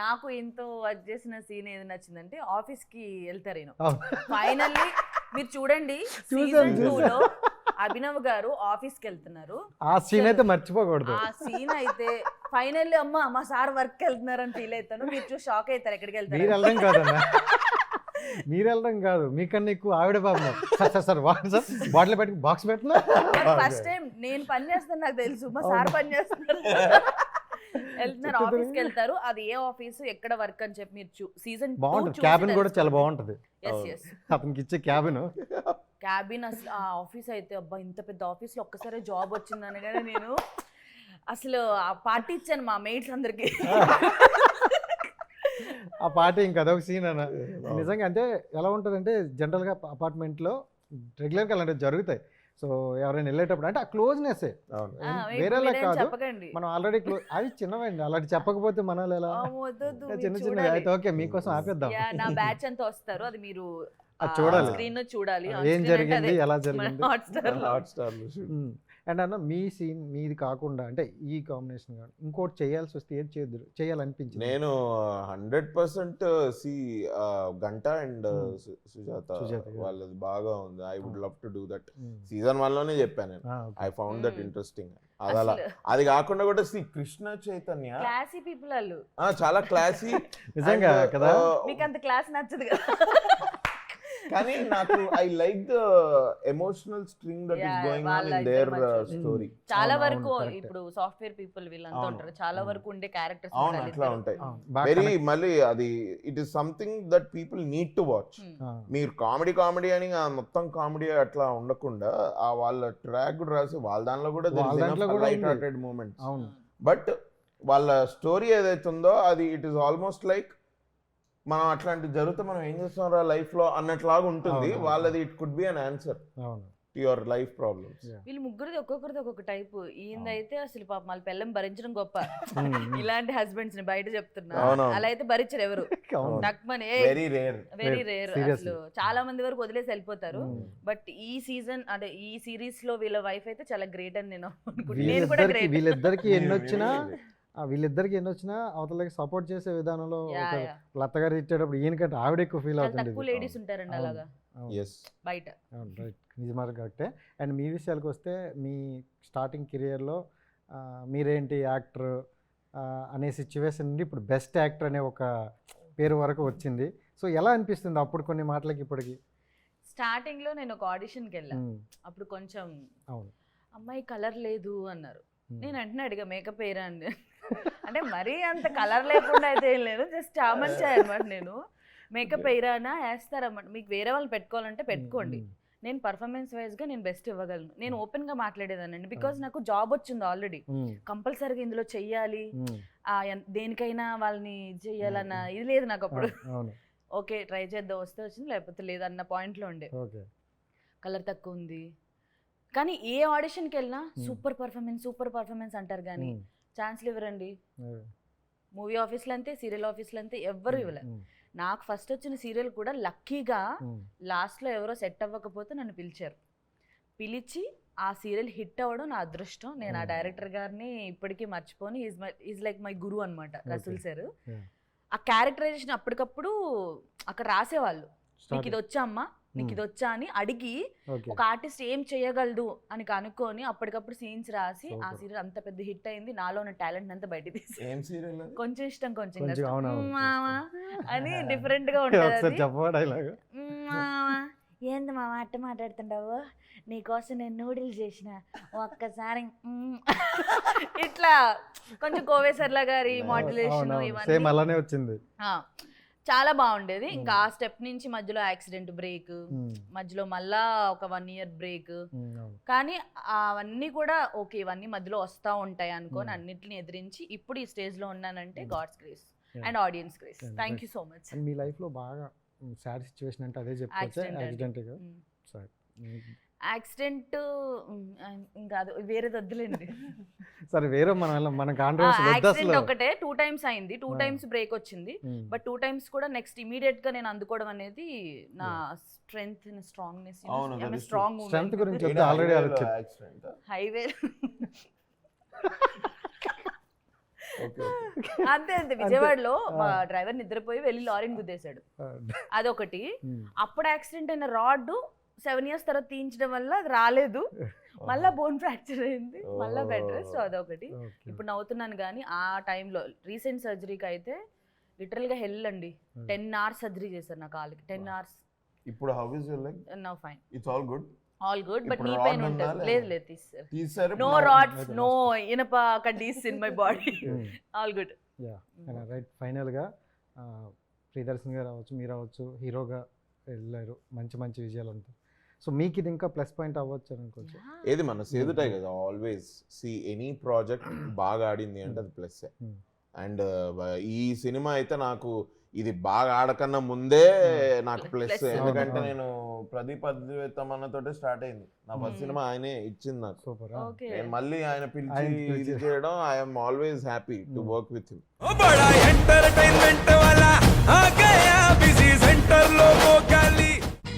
నాకు ఎంతో వర్క్ చేసిన సీన్ ఏది నచ్చిందంటే ఆఫీస్కి వెళ్తారు నేను. ఫైనల్లీ మీరు చూడండి సీజన్ టూ చూసాను. లో అభినవ్ గారు ఆఫీస్కి వెళ్తున్నారు. ఆ సీన్ అయితే మర్చిపోకూడదు. ఆ సీన్ అయితే ఫైనల్లీ అమ్మ మా సార్ వర్క్ వెళ్తున్నారని ఫీల్ అవుతాను. మీరు చూసి షాక్ అవుతారు ఎక్కడికి మీరు వెళ్తారు వెళ్ళడం కాదన్నా. మీరు వెళ్ళడం కాదు. మీకన్నా ఎక్కువ ఆవిడ పాపం. Sir sir sir water sir bottle పెట్టి బాక్స్ పెట్టినా ఫస్ట్ టైం నేను పని చేస్తాను నాకు తెలుసు. మా సార్ పని చేస్తున్నారు. వెళ్తున్నారు చెప్తే ఆఫీస్కి వెళ్తారు. అది ఏ ఆఫీస్ ఎక్కడ వర్క్ అని చెప్పి మీరు సీజన్ బాగుంటుంది. క్యాబిన్ కూడా చాలా బాగుంటుంది. ఎస్ ఎస్ అతనికి ఇచ్చే క్యాబిన్. క్యాబిన్ అసలు ఆ ఆఫీస్ అయితే అబ్బా ఇంత పెద్ద ఆఫీస్లో ఒక్కసారి జాబ్ వచ్చిందని కానీ నేను. అసలు ఆ పార్టీ ఇచ్చాను మా మేట్స్ అందరికి. ఆ పాట ఇంకా అదొక సీన్ అన్న. నిజంగా అంటే ఎలా ఉంటుందంటే జనరల్గా అపార్ట్మెంట్లో రెగ్యులర్గా అలాంటివి జరుగుతాయి. సో ఎవరైనా వెళ్ళేటప్పుడు అంటే ఆ క్లోజ్నెస్ వేరేలా కాదు. మనం ఆల్రెడీ క్లోజ్ అవి చిన్నవండి. అలాంటి చెప్పకపోతే మనలో ఎలా? చిన్న చిన్న ఓకే మీకోసం ఆపేద్దాం. యా, నా బ్యాచ్ అంతా వస్తారు. అది మీరు అది చూడాలి. స్క్రీన్ చూడాలి. ఏం జరిగింది? ఎలా జరిగింది? హాట్స్టార్ హాట్ స్టార్ అండ్ అన్న మీ సీన్ మీది కాకుండా అంటే ఈ కాంబినేషన్ కానీ ఇంకోటి చేయాల్సి వస్తే ఏది చేయదు చేయాలనిపించింది నేను హండ్రెడ్ పర్సెంట్ సి గంట అండ్. సుజాత. వాళ్ళది బాగా ఉంది I would love to do that. Season వన్లోనే చెప్పాను నేను. I found that. ఇంట్రెస్టింగ్ అది అలా అది కాకుండా కూడా సి కృష్ణ చైతన్య క్లాసీ పీపుల్ వాళ్ళు ఆ, చాలా క్లాసీ నిజంగా కదా మీకు అంత క్లాస్ నచ్చదు కదా కానీ నాకు I like the emotional string that is going on in there. Story చాలా వరకు. ఇప్పుడు సాఫ్ట్వేర్ పీపుల్ వీళ్ళంతా ఉంటారు. చాలా. వరకు ఉండే క్యారెక్టర్స్ అవును అట్లా ఉంటాయి. వెరీ connect- మళ్ళీ అది it is something that people need to watch మీరు కామెడీ కామెడీ అని ఆ మొత్తం కామెడీ అట్లా ఉండకుండా ఆ వాళ్ళ ట్రాక్ కూడా రాసి వాళ్ళ దాంట్లో కూడా వాళ్ళ దాంట్లో కూడా లైట్. హార్టెడ్ మూమెంట్స్ అవును. బట్ వాళ్ళ స్టోరీ ఏదైతే ఉందో అది ఇట్ ఈస్ ఆల్మోస్ట్ లైక్ మనం అట్లాంటి జరిగితే మనం ఏం చేస్తాం రా లైఫ్లో అన్నట్లాగా ఉంటుంది. వాళ్ళది it could be an answer అవును to your life problems Yeah. వీళ్ళు ముగ్గురిది ఒక్కొక్కరిది ఒక్కొక్క టైప్ ఈయనైతే అసలు పాప వాళ్ళ పిల్లం భరించడం గొప్ప. ఇలాంటి హస్బెండ్స్ని బయట చెప్తున్నా. అలా అయితే భరించరు ఎవరు. నక్మని వెరీ రేర్ వెరీ రేర్. అసలు చాలా మంది వరకు వదిలేసి వెళ్ళిపోతారు. బట్ ఈ సీజన్ అంటే ఈ సిరీస్లో వీళ్ళ వైఫ్ అయితే చాలా గ్రేట్ అని నేను అనుకుంటున్నాను నేను కూడా వీళ్ళిద్దరికి గ్రేట్ వీళ్ళిద్దరికి ఎన్ని వచ్చినా అవతలకి సపోర్ట్ చేసే విధానంలో యా ఒక యా. లత గారు ఇచ్చేటప్పుడు ఈయనకంటే ఆవిడ ఎక్కువ ఫీల్ అవుతుంది లేడీస్ ఉంటారండి. అలాగా. బయట. రైట్ నిజమాట కరెక్టే అండ్ మీ విషయాలకు వస్తే మీ స్టార్టింగ్ కెరియర్లో మీరేంటి యాక్టర్ అనే సిచ్యువేషన్ నుండి ఇప్పుడు బెస్ట్ యాక్టర్ అనే ఒక పేరు వరకు వచ్చింది. సో ఎలా అనిపిస్తుంది అప్పుడు కొన్ని మాటలకి ఇప్పటికి? స్టార్టింగ్లో నేను ఒక ఆడిషన్కి వెళ్ళా. ఉమ్, అప్పుడు కొంచెం అవును. అమ్మాయి కలర్ లేదు అన్నారు. నేను వెంటనే అడిగా మేకప్ వేయరా? అండి అంటే మరీ అంత కలర్ లేకుండా అయితే ఏం లేదు. జస్ట్ చామంచాయి అనమాట నేను. మేకప్ వేయరానా? వేస్తారన్నమాట. మీకు వేరే వాళ్ళు పెట్టుకోవాలంటే పెట్టుకోండి. ఉమ్, నేను పర్ఫార్మెన్స్ వైజ్గా నేను బెస్ట్ ఇవ్వగలను. నేను ఓపెన్గా మాట్లాడేదానండి బికాజ్ నాకు జాబ్ వచ్చింది ఆల్రెడీ ఉమ్, కంపల్సరీగా ఇందులో చెయ్యాలి. దేనికైనా వాళ్ళని చెయ్యాలన్న ఇది లేదు నాకు అప్పుడు. అవును. ఓకే ట్రై చేద్దాం. వస్తే వచ్చింది లేకపోతే లేదన్న పాయింట్లో ఉండే. కలర్ తక్కువ ఉంది. కానీ ఏ ఆడిషన్కి వెళ్ళినా Hmm. Super performance super performance అంటారు కానీ ఛాన్స్లు ఇవ్వరండి. మూవీ ఆఫీస్లో అంతే సీరియల్ ఆఫీస్లో అంతే ఎవ్వరు ఇవ్వలే. ఉమ్, నాకు ఫస్ట్ వచ్చిన సీరియల్ కూడా లక్కీగా లాస్ట్లో ఎవరో సెట్ అవ్వకపోతే నన్ను పిలిచారు. పిలిచి ఆ సీరియల్ హిట్ అవ్వడం నా అదృష్టం. నేను ఆ. డైరెక్టర్ గారిని ఇప్పటికీ మర్చిపోని. Is my is like my guru అనమాట రసూల్ సార్. ఆ క్యారెక్టరైజేషన్ అప్పటికప్పుడు అక్కడ రాసేవాళ్ళు. నీకు. ఇది వచ్చా అమ్మా? నీకు ఇది వచ్చా అని అడిగి ఒక ఆర్టిస్ట్ ఏం చేయగలదు అని కనుక్కొని అప్పటికప్పుడు సీన్స్ రాసి ఆ. సీరియల్ అంత పెద్ద హిట్ అయింది. నాలో ఉన్న టాలెంట్ అంతా బయట తీసి కొంచెం ఇష్టం కొంచెం అని డిఫరెంట్గా ఉంటుంది ఏంది మామ అట్ట మాట్లాడుతుండవు? నీకోసం నేను నూడిల్స్ చేసిన. ఒక్కసారి. ఇట్లా కొంచెం కోవేశ్వర్ల గారి మాడ్యులేషన్ సేమ్ ఇవన్నీ. అలానే వచ్చింది. చాలా బాగుండేది. ఇంకా ఆ స్టెప్ నుంచి మధ్యలో యాక్సిడెంట్ బ్రేక్ మధ్యలో మళ్ళా ఒక వన్ ఇయర్ బ్రేక్. కానీ అవన్నీ కూడా ఓకే ఇవన్నీ మధ్యలో వస్తూ ఉంటాయి అనుకొని. అన్నిటిని ఎదిరించి ఇప్పుడు ఈ స్టేజ్లో ఉన్నానంటే. God's grace. And audience grace. Thank. You so much మీ లైఫ్లో బాగా సాడ్ సిచ్యువేషన్ అంటే అదే చెప్పుకోవచ్చు. సరే యాక్సిడెంట్ ఇంకా అది వేరేది వద్దులేండి సరే వేరే మన మన యాక్సిడెంట్ ఒకటే టూ టైమ్స్ అయింది టూ. టైమ్స్ బ్రేక్ వచ్చింది. బట్ టూ టైమ్స్ కూడా నెక్స్ట్ ఇమీడియట్గా నేను అందుకోవడం అనేది నా స్ట్రెంగ్త్ స్ట్రాంగ్నెస్. స్ట్రాంగ్ Strength గురించి ఆలోచించు. హైవే అంతే అంతే. విజయవాడలో మా డ్రైవర్ నిద్రపోయి వెళ్ళి లారీని గుద్దేశాడు. అదొకటి. అప్పుడు యాక్సిడెంట్ అయిన రాడ్ సెవెన్ ఇయర్స్ తర్వాత తీయించడం వల్ల అది రాలేదు. మళ్ళా బోన్ ఫ్రాక్చర్ అయింది. మళ్ళా బెటర్. సో అదొకటి. ఇప్పుడు నవ్వుతున్నాను కానీ ఆ టైంలో రీసెంట్ సర్జరీకి అయితే లిటరల్గా హెల్ అండి. టెన్ అవర్స్ సర్జరీ చేశారు నా కాలుకి. Ten hours. ఇప్పుడు how is your like no fine. It's all good all good but knee pain ఉందా ఉంటుంది. లేదా? లేదు తీస్తారు తీసారు నో రాడ్స్ నో ఇనప కడ్డీస్ in my body. All good. Ya right ఫైనల్గా ప్రియదర్శన్ గారు అవ్వచ్చు మీరు అవ్వచ్చు హీరోగా వెళ్ళారు. మంచి మంచి విజయాలు అంతా. సో మీకు ఇది ఇంకా ప్లస్ పాయింట్ అవ్వచ్చు అనుకోవచ్చు ఏది మన సేదుటాయి hmm. కదా ఆల్వేస్ సి ఎనీ ప్రాజెక్ట్ బాగా ఆడింది అంటే అది hmm. Plus and hmm. uh, ఈ సినిమా అయితే నాకు ఇది బాగా ఆడకన్నా ముందే నాకు ప్లస్ ఎందుకంటే నేను ప్రదీప్ అద్వైతం స్టార్ట్ అయింది. నా ఫస్ట్ సినిమా ఆయనే ఇచ్చింది నాకు. సూపర్ నేను మళ్ళీ ఆయన పిలిచి ఇది చేయడం I'm always happy to work with him entertainment వాళ్ళ బిజీ సెంటర్లో